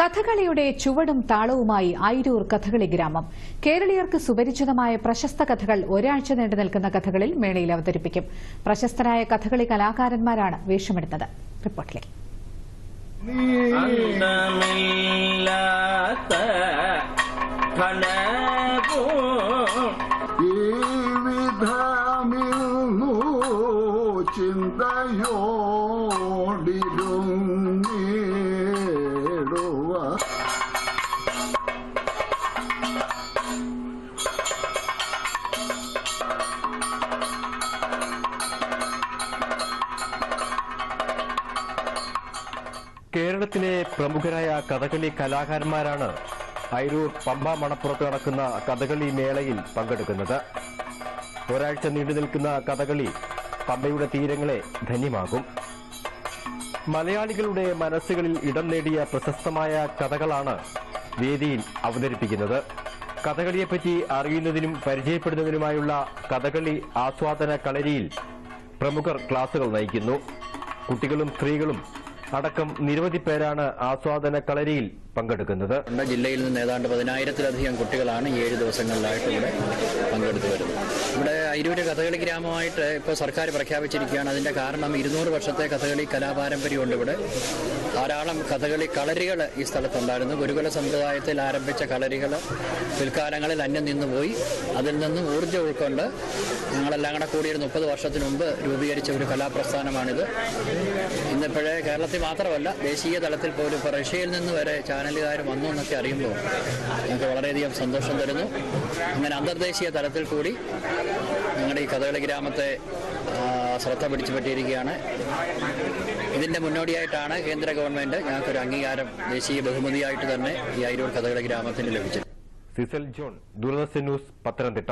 കഥകളിയുടെ ചുവടും താളവുമായി ആയിരൂർ കഥകളി ഗ്രാമം. കേരളീയർക്ക് സുപരിചിതമായ പ്രശസ്ത കഥകൾ ഒരാഴ്ച നീണ്ടു നിൽക്കുന്ന കഥകളിൽ മേളയിൽ അവതരിപ്പിക്കും. പ്രശസ്തരായ കഥകളി കലാകാരന്മാരാണ് വേഷമെടുത്തത്. റിപ്പോർട്ടിലേക്ക്. അന്തമില്ലാത്ത കേരളത്തിലെ പ്രമുഖരായ കഥകളി കലാകാരന്മാരാണ് ഐരൂർ പമ്പ മണപ്പുറത്ത് നടക്കുന്ന കഥകളി മേളയിൽ പങ്കെടുക്കുന്നത്. ഒരാഴ്ച നീണ്ടു നിൽക്കുന്ന കഥകളി പമ്പയുടെ തീരങ്ങളെ ധന്യമാകും. മലയാളികളുടെ മനസ്സുകളിൽ ഇടം നേടിയ പ്രശസ്തമായ കഥകളാണ് വേദിയിൽ അവതരിപ്പിക്കുന്നത്. കഥകളിയെപ്പറ്റി അറിയുന്നതിനും പരിചയപ്പെടുന്നതിനുമായുള്ള കഥകളി ആസ്വാദന കളരിയിൽ പ്രമുഖർ ക്ലാസുകൾ നയിക്കുന്നു. കുട്ടികളും സ്ത്രീകളും അടക്കം നിരവധി പേരാണ് ആസ്വാദന കളരിയിൽ പങ്കെടുക്കുന്നത്. ജില്ലയിൽ നിന്ന് ഏതാണ്ട് പതിനായിരത്തിലധികം കുട്ടികളാണ് ഏഴ് ദിവസങ്ങളിലായിട്ട് ഇവിടെ പങ്കെടുത്തു വരുന്നത്. ഇവിടെ അയിരൂര് കഥകളി ഗ്രാമമായിട്ട് ഇപ്പോൾ സർക്കാർ പ്രഖ്യാപിച്ചിരിക്കുകയാണ്. അതിന്റെ കാരണം ഇരുന്നൂറ് വർഷത്തെ കഥകളി കലാപാരമ്പര്യമുണ്ട് ഇവിടെ. ധാരാളം കഥകളി കളരികൾ ഈ സ്ഥലത്തുണ്ടായിരുന്നു. ഗുരുകുല സമ്പ്രദായത്തിൽ ആരംഭിച്ച കളരികൾ പിൽക്കാലങ്ങളിൽ അന്യം നിന്ന് പോയി അതിൽ നിന്നും ഊർജം ഉൾക്കൊണ്ട് ഞങ്ങളെല്ലാം കൂടെ കൂടി ഒരു മുപ്പത് വർഷത്തിന് മുമ്പ് രൂപീകരിച്ച ഒരു കലാപ്രസ്ഥാനമാണിത്. ഇന്നിപ്പോഴേ കേരളത്തിൽ മാത്രമല്ല ദേശീയ തലത്തിൽ പോലും ഇപ്പോൾ റഷ്യയിൽ നിന്ന് വരെ ചാനലുകാർ വന്നു എന്നൊക്കെ അറിയുമ്പോൾ ഞങ്ങൾക്ക് വളരെയധികം സന്തോഷം തരുന്നു. അങ്ങനെ അന്തർദേശീയ തലത്തിൽ കൂടി ഞങ്ങളുടെ ഈ കഥകളി ഗ്രാമത്തെ ശ്രദ്ധ പിടിച്ചു പറ്റിയിരിക്കുകയാണ് ഇതിന്റെ മുന്നോടിയായിട്ടാണ് കേന്ദ്ര ഗവൺമെന്റ് ഞങ്ങൾക്കൊരു അംഗീകാരം ദേശീയ ബഹുമതിയായിട്ട് തന്നെ ഈ അയിരൂർ കഥകളി ഗ്രാമത്തിന് ലഭിച്ചത്. Cecil John Doordarshan news Pathanamthitta.